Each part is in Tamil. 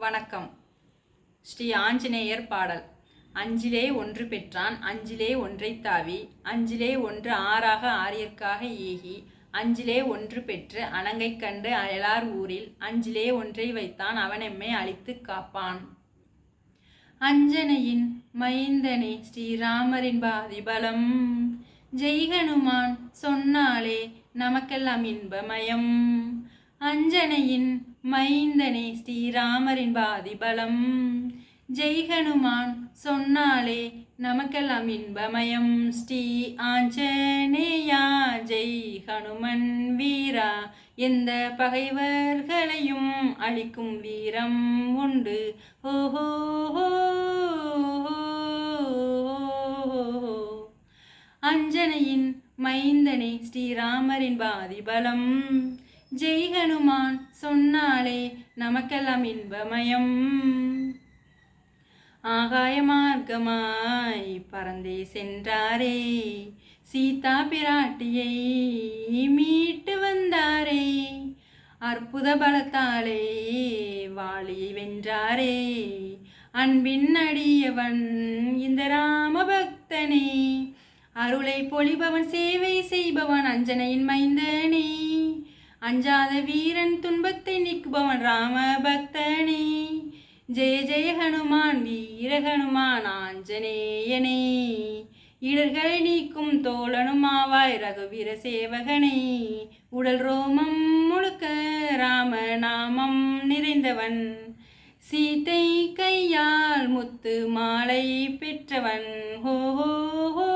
வணக்கம். ஸ்ரீ ஆஞ்சநேயர் பாடல். அஞ்சிலே ஒன்று பெற்றான் அஞ்சிலே ஒன்றை தாவி அஞ்சிலே ஒன்று ஆறாக ஆரியற்காக ஏகி அஞ்சிலே ஒன்று பெற்று அணங்கை கண்டு அயலார் ஊரில் அஞ்சிலே ஒன்றை வைத்தான் அவனெம்மை அழித்து காப்பான். அஞ்சனையின் மைந்தனே ஸ்ரீராமரின் பாதிபலம் ஜெய்கனுமான் சொன்னாலே நமக்கெல்லாம் இன்பமயம். அஞ்சனையின் மைந்தனே ஸ்ரீராமரின் பாதிபலம். ஜெய்கனுமான் சொன்னாலே நமக்கெல்லாம் இன்பமயம். ஸ்ரீ ஆஞ்சனேயா ஜெய் ஹனுமன் வீரா எந்த பகைவர்களையும் அழிக்கும் வீரம் உண்டு. ஓஹோ அஞ்சனையின் மைந்தனே ஸ்ரீராமரின் பாதிபலம். ஜெய் ஹனுமான் சொன்னாலே நமக்கெல்லாம் இன்பமயம். ஆகாய மார்க்கமாய் பறந்தே சென்றாரே. சீதா பிராட்டியை மீட்டு வந்தாரே. அற்புத பலத்தாலே வாளியை வென்றாரே. அன்பின் அடியவன் இந்த ராம பக்தனே அருளை பொழிபவன் சேவை செய்பவன் அஞ்சனையின் மைந்தனே. அஞ்சாத வீரன் துன்பத்தை நீக்குபவன் ராம பக்தனே ஜெய ஜெய ஹனுமான் வீர ஹனுமான் ஆஞ்சநேயனே. இடர்களை நீக்கும் தோழனுமாவாய் ரகுவீர சேவகனே. உடல் ரோமம் முழுக்க ராம நாமம் நிறைந்தவன். சீத்தை கையால் முத்து மாலை பெற்றவன். ஹோ ஹோ ஹோ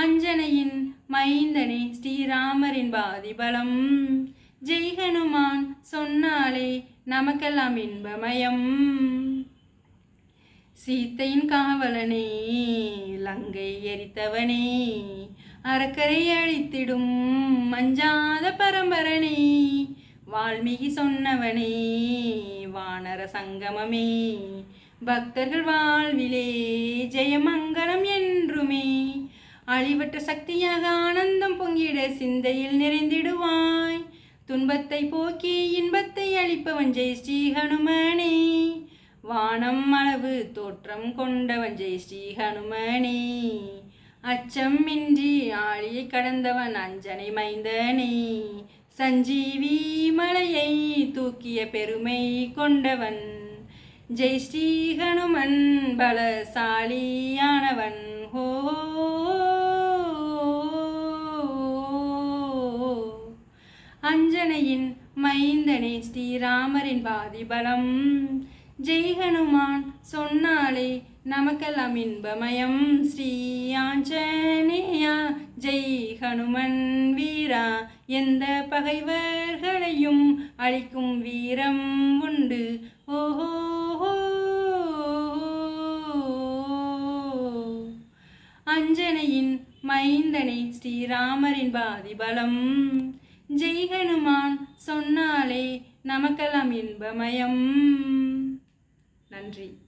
அஞ்சனையின் மைந்தனே ஸ்ரீராமரின் பாதிபலம் ஜெய்ஹனுமான் சொன்னாலே நமக்கெல்லாம் இன்பமயம். சீத்தையின் காவலனே லங்கை எரித்தவனே அறக்கரை அழித்திடும் மஞ்சாத பரம்பரனே வால்மீகி சொன்னவனே வானர சங்கமமே பக்தர்கள் வாழ்விலே அழிவற்ற சக்தியாக ஆனந்தம் பொங்கிட சிந்தையில் நிறைந்திடுவாய். துன்பத்தை போக்கி இன்பத்தை அளிப்பவன் ஜெய் ஸ்ரீ ஹனுமனே வானம் அளவு தோற்றம் கொண்டவன் ஜெய் ஸ்ரீ ஹனுமனே அச்சம் இன்றி ஆழியை கடந்தவன் அஞ்சனை மைந்தனே. சஞ்சீவி மலையை தூக்கிய பெருமை கொண்டவன் ஜெய் ஸ்ரீ ஹனுமன் பலசாலியானவன். ஹோ அஞ்சனையின் மைந்தனே ஸ்ரீராமரின் பாதிபலம் ஜெய் ஹனுமான் சொன்னாலே நமக்கெல்லாம் இன்பமயம். ஸ்ரீ ஆஞ்சனேயா ஜெய் ஹனுமன் வீரா எந்த பகைவர்களையும் அழிக்கும் வீரம் உண்டு. ஓஹோ அஞ்சனையின் மைந்தனே ஸ்ரீராமரின் பாதிபலம் ஜெய் ஹனுமான் சொன்னாலே நமக்கெல்லாம் இன்பமயம். நன்றி.